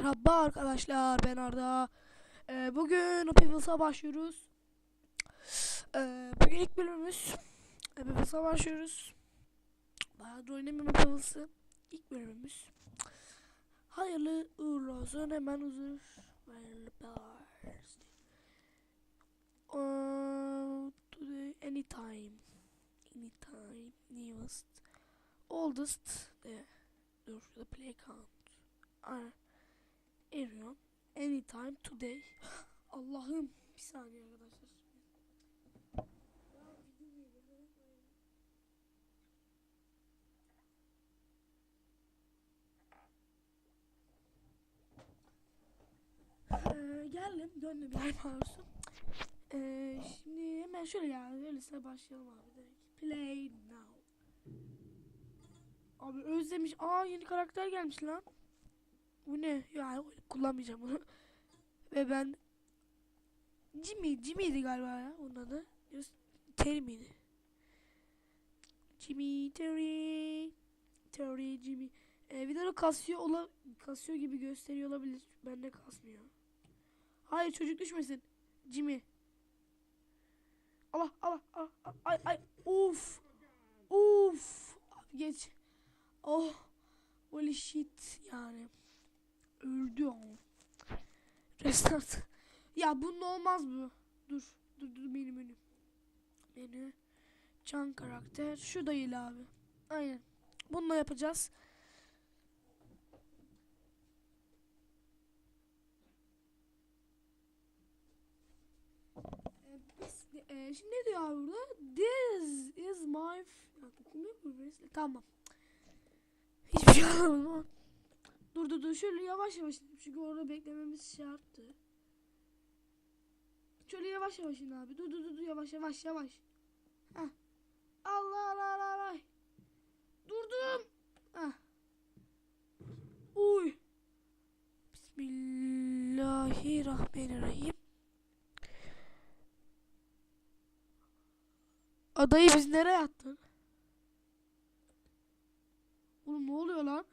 Merhaba arkadaşlar ben Arda. Ee, bugün Opivus'a başlıyoruz. Ee, bugün ilk bölümümüz. Opivus'a başlıyoruz. Bayağıdır oynamıyorum Opivus'u. İlk bölümümüz. Hayırlı uğurlu olsun hemen uzun. Hayırlı bars. Uh, today anytime. Anytime. Newest. Oldest. Eh, dur şurada play count. Aynen. Arion. Anytime today. Allah'ım. Bir saniye arkadaşlar. Ee, geldim. Döndüm. Yer mouse'um. Ee, şimdi hemen şöyle yani öylesine başlayalım abi direkt. Play now. Abi özlemiş. Aa yeni karakter gelmiş lan. Bu ne? Ya kullanmayacağım bunu. Ve ben Jimmy, Jimmy'di galiba ya onun adı. Terry miydi? Jimmy, Terry, Terry, Jimmy. Ee, videoda kasıyor ola, kasıyor gibi gösteriyor olabilir. Bende kasmıyor. Hayır çocuk düşmesin. Jimmy. Allah Allah Allah ay ay uf uf geç. Oh holy shit yani. Öldü o. Restart. Ya bunun olmaz bu. Dur. Dur dur benim önüm. Menü. Can karakter. Şu da iyi abi. Aynen. Bununla yapacağız. Ee, e, şimdi ne diyor burada? This is my... mu burası? Tamam. Hiçbir şey anlamadım ama. Dur dur dur şöyle yavaş yavaş çünkü orada beklememiz şarttı. Şöyle yavaş yavaş in abi. Dur dur dur yavaş yavaş yavaş. Heh. Allah Allah Allah Allah. Durdum. Heh. Uy. Bismillahirrahmanirrahim. Adayı biz nereye attın? Oğlum ne oluyor lan?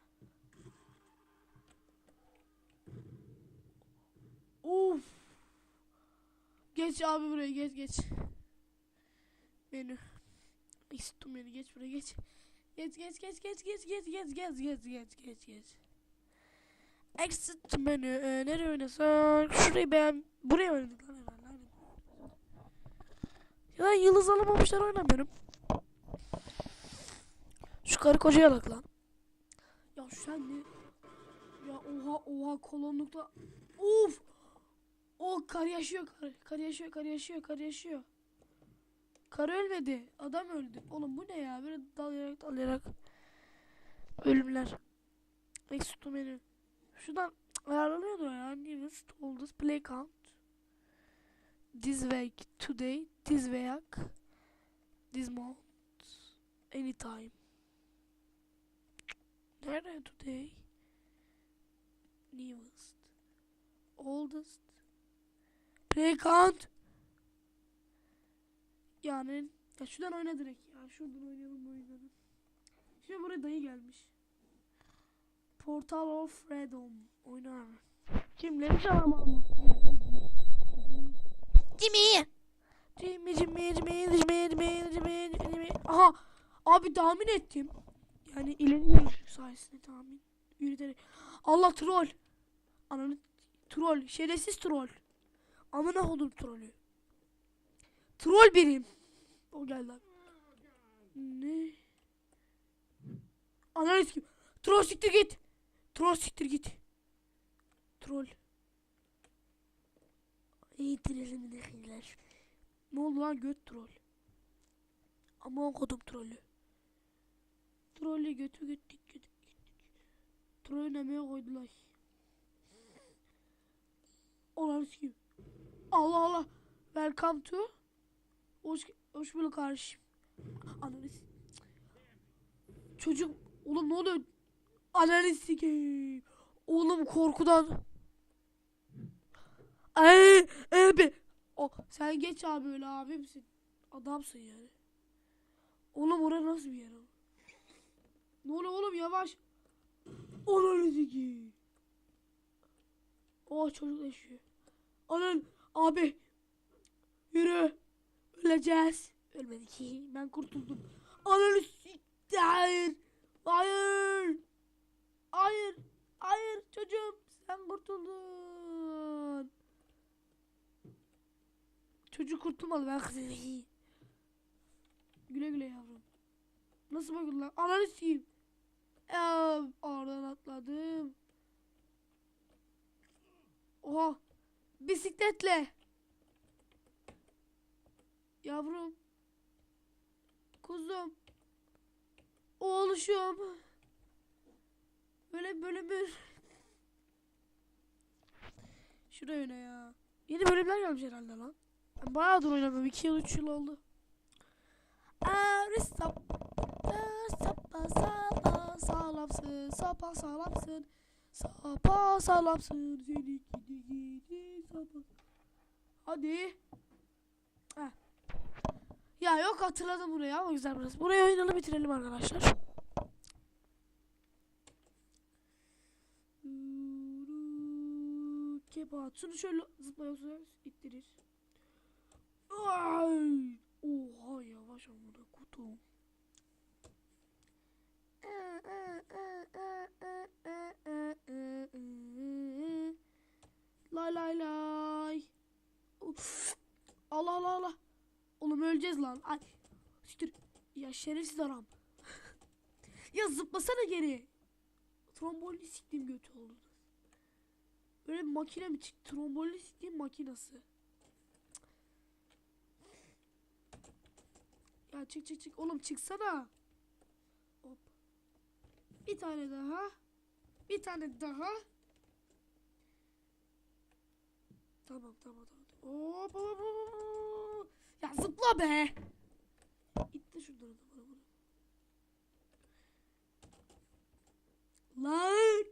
Of. Geç abi buraya geç geç. Menü. İstum menü geç buraya geç. Geç geç geç geç geç geç geç geç geç geç geç geç. Exit menü. Ee, nereye oynasak? Şurayı beğen. Buraya oynadık lan herhalde. aynen. Ya yıldız alamamışlar oynamıyorum. Şu karı kocaya bak lan. Ya sen ne? Ya oha oha kolonlukta. Uf. O kar yaşıyor kar. Kar yaşıyor kar yaşıyor kar yaşıyor. Kar ölmedi. Adam öldü. Oğlum bu ne ya? Böyle dalayarak dalayarak. Ölümler. Extra menü. Şuradan ayarlanıyordu ya. Newest, oldest, play count. This week, today, this week, this month, anytime. Nerede today? Newest, oldest, count. Yani ya şuradan oyna direkt ya. Şuradan oynayalım oynayalım. Şimdi buraya dayı gelmiş. Portal of Freedom. Oynar mı? Kimleri çalamam? Jimmy. Jimmy, Jimmy, Jimmy, Jimmy, Jimmy, Jimmy, Jimmy. Aha. Abi tahmin ettim. Yani ileri görüş sayesinde tahmin. Yürüterek. Allah troll. Ananı troll. Şerefsiz troll. Amına kodum trolü. Troll benim. O geldi abi. Ne? Analiz kim? Troll siktir git. Troll siktir git. Troll. İyi trolüm nehiler. Ne oldu lan göt troll. Ama kodum trollü. Trollü götü götük götük. Trollü nemeye koydular. Analiz kim? Allah Allah. Welcome to. Hoş, hoş bulduk kardeşim. Analiz. Çocuk. Oğlum ne oluyor? Analiz. Oğlum korkudan. Ay, abi. O, sen geç abi öyle abi misin? Adamsın yani. Oğlum orası nasıl bir yer o? Ne oluyor oğlum yavaş. Analiz sikeyim. Oh çocuk yaşıyor. Alın abi. Yürü. Öleceğiz. Ölmedik. Ben kurtuldum. Siktir. Hayır. Hayır. Hayır. Hayır çocuğum. Sen kurtuldun. Çocuk kurtulmadı ben kızım. Güle güle yavrum. Nasıl bakın lan? Ananı sikeyim. Eee, oradan atladım. Oha. Bisikletle. Yavrum. Kuzum. Oğluşum. Böyle bölümü. Şuraya öne ya. Yeni bölümler gelmiş herhalde lan. Ben bayağıdır oynamıyorum. 2 yıl 3 yıl oldu. Arı sap. Sapa sapa sağlamsın. Sapa sağlamsın. Sapa sağlamsın. Seni gidi gidi sapa. Hadi. Heh. Ya yok hatırladım burayı ama güzel burası. Burayı oynayalım bitirelim arkadaşlar. Kepat. Şunu şöyle zıplıyorsa ittirir. Ay! Oha yavaş amına kutum. Lay lay lay. Allah Allah Allah. Oğlum öleceğiz lan. Ay. Siktir. Ya şerefsiz adam. ya zıplasana geri. Trombolini siktiğim götü oldu. Böyle bir makine mi çıktı? Trombolini siktiğim makinası. Ya çık çık çık. Oğlum çıksana. Hop. Bir tane daha. Bir tane daha. Tamam tamam tamam. Hop hop hop. Ya zıpla be. İtti şuradan da bana bunu. Lan.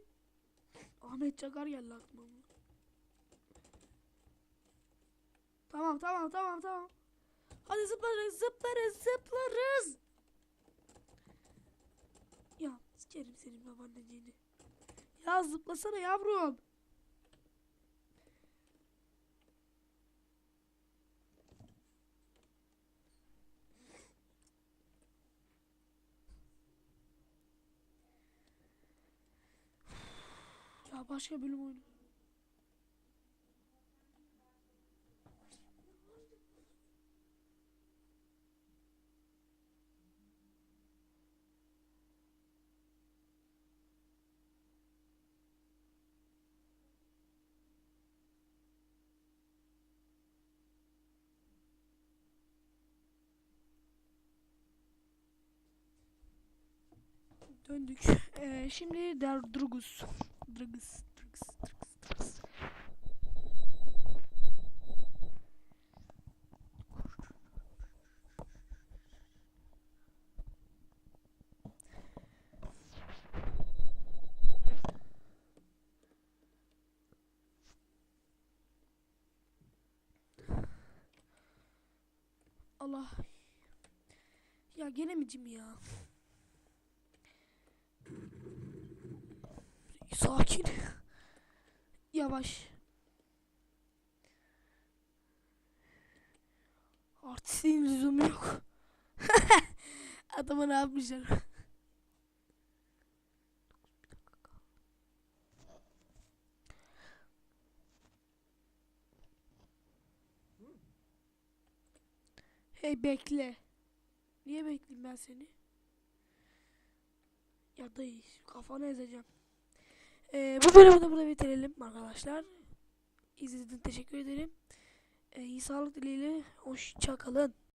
Ahmet Çakar geldi aklıma. Tamam tamam tamam tamam. Hadi zıplarız zıplarız zıplarız. Ya sikerim senin babaanneciğini. Ya zıplasana yavrum. Başka bölüm oyunu. Döndük. Ee, şimdi Der Drugus. Drugus. Drugus. Drugus. Allah. Ya Jimmy ya? Sakin. Yavaş. Artistliğin lüzumu yok. Adama ne yapmışlar? Hey bekle. Niye bekleyeyim ben seni? Ya dayı kafanı ezeceğim. Ee, bu bölümü de burada bitirelim arkadaşlar. İzlediğiniz için teşekkür ederim. Ee, iyi sağlık dileğiyle. Hoşça kalın.